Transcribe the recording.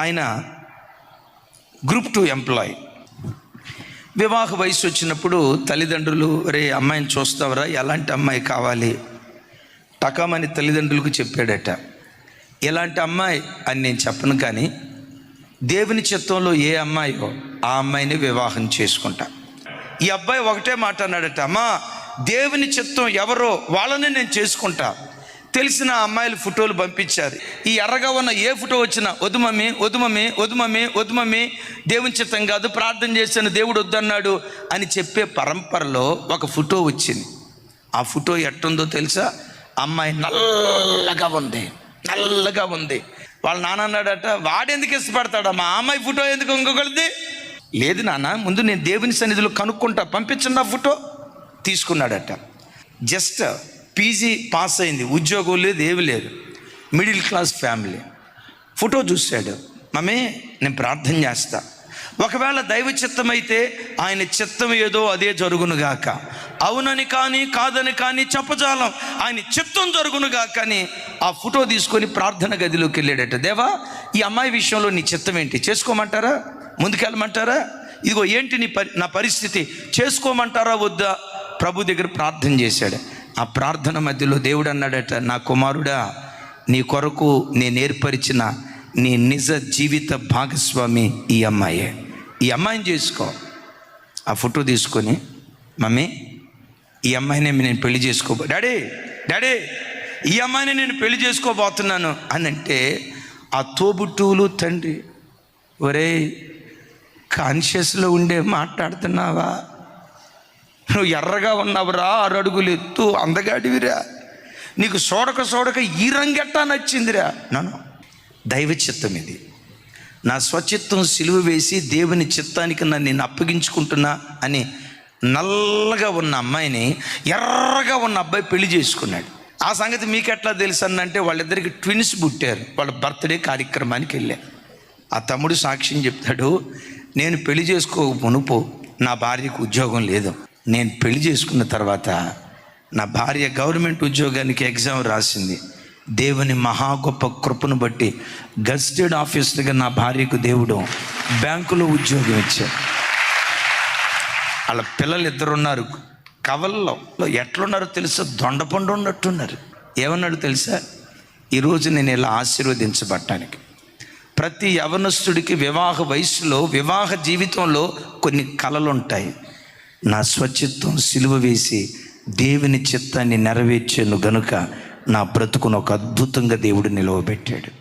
ఆయన group two employee వివాహ వయసు వచ్చినప్పుడు తల్లిదండ్రులు రే అమ్మాయిని చూస్తావరా ఎలాంటి అమ్మాయి కావాలి? టకామని తల్లిదండ్రులకు చెప్పాడట. ఎలాంటి అమ్మాయి? అని నేను చెప్పను కానీ దేవుని చిత్తంలో ఏ అమ్మాయో ఆ అమ్మాయిని వివాహం చేసుకుంటా. ఈ అబ్బాయి ఒకటే మాట అన్నాడట అమ్మా దేవుని చిత్తం ఎవరో వాళ్ళని నేను చేసుకుంటా. తెలిసిన అమ్మాయిల ఫోటోలు పంపించారు. ఈ ఎర్రగా ఉన్న ఏ ఫోటో వచ్చినా వదుమమ్మి వదుమమ్మి వదుమమ్మి వదుమమ్మి దేవుని చిత్తం కాదు ప్రార్థన చేసిన దేవుడు వద్దన్నాడు అని చెప్పే పరంపరలో ఒక ఫోటో వచ్చింది. ఆ ఫోటో ఎట్టుందో తెలుసా? అమ్మాయి నల్లగా ఉంది నల్లగా ఉంది. వాళ్ళ నాన్న అన్నాడట వాడెందుకు ఇష్టపడతాడు మా అమ్మాయి ఫోటో ఎందుకు ఇంకొకరిది లేదు నాన్న ముందు నేను దేవుని సన్నిధిలో కనుక్కుంటా పంపించండి ఆ ఫోటో. తీసుకున్నాడట. జస్ట్ పీజీ పాస్ అయింది. ఉద్యోగం లేదు ఏమి లేదు. Middle class family. ఫోటో చూశాడు. మమ్మీ నేను ప్రార్థన చేస్తా. ఒకవేళ దైవ చిత్తం అయితే ఆయన చిత్తం ఏదో అదే జరుగునుగాక అవునని కానీ కాదని కానీ చెప్పజాలం. ఆయన చిత్తం జరుగునుగాక అని ఆ ఫోటో తీసుకొని ప్రార్థన గదిలోకి వెళ్ళాడట. దేవా ఈ అమ్మాయి విషయంలో నీ చిత్తం ఏంటి? చేసుకోమంటారా? ముందుకెళ్ళమంటారా? ఇదిగో ఏంటి నీ పరి నా పరిస్థితి? చేసుకోమంటారా? వద్దా? ప్రభు దగ్గర ప్రార్థన చేశాడు. ఆ ప్రార్థన మధ్యలో దేవుడు అన్నాడట నా కుమారుడా నీ కొరకు నేను ఏర్పరిచిన నీ నిజ జీవిత భాగస్వామి ఈ అమ్మాయే. ఈ అమ్మాయిని చేసుకో. ఆ ఫోటో తీసుకొని మమ్మీ ఈ అమ్మాయిని నేను పెళ్ళి చేసుకోబో డాడీ డాడీ ఈ అమ్మాయిని నేను పెళ్ళి చేసుకోబోతున్నాను. అని అంటే ఆ తోబుట్టువులు తండ్రి ఒరే కాన్షియస్లో ఉండే మాట్లాడుతున్నావా? నువ్వు ఎర్రగా ఉన్నావురా ఆరు అడుగులు ఎత్తు అందగాడివిరా. నీకు సోడక సోడక ఈ రంగెట్టా నచ్చిందిరా. నన్ను దైవ చిత్తం ఇది. నా స్వచిత్తం సిలువ వేసి దేవుని చిత్తానికి నన్ను నేను అప్పగించుకుంటున్నా అని నల్లగా ఉన్న అమ్మాయిని ఎర్రగా ఉన్న అబ్బాయి పెళ్ళి చేసుకున్నాడు. ఆ సంగతి మీకెట్లా తెలుసు అన్నంటే వాళ్ళిద్దరికి ట్విన్స్ పుట్టారు. వాళ్ళ బర్త్డే కార్యక్రమానికి వెళ్ళారు ఆ తమ్ముడు సాక్ష్యం చెప్తాడు నేను పెళ్ళి చేసుకోక మునుపు నా భార్యకు ఉద్యోగం లేదు. నేను పెళ్ళి చేసుకున్న తర్వాత నా భార్య గవర్నమెంట్ ఉద్యోగానికి ఎగ్జామ్ రాసింది. దేవుని మహా గొప్ప కృపను బట్టి గస్టెడ్ ఆఫీసర్గా నా భార్యకు దేవుడు బ్యాంకులో ఉద్యోగం ఇచ్చాడు. వాళ్ళ పిల్లలు ఇద్దరున్నారు కవల్లో ఎట్లున్నారో తెలుసా? దొండపండు ఉన్నట్టున్నారు. ఏమన్నాడు తెలుసా? ఈరోజు నేను ఇలా ఆశీర్వదించబట్టానికి ప్రతి యవనస్తుడికి వివాహ వయసులో వివాహ జీవితంలో కొన్ని కళలు ఉంటాయి నా స్వచిత్తం సిలువ వేసి దేవుని చిత్తాన్ని నెరవేర్చాను గనుక నా బ్రతుకును ఒక అద్భుతంగా దేవుడు నిలవబెట్టాడు.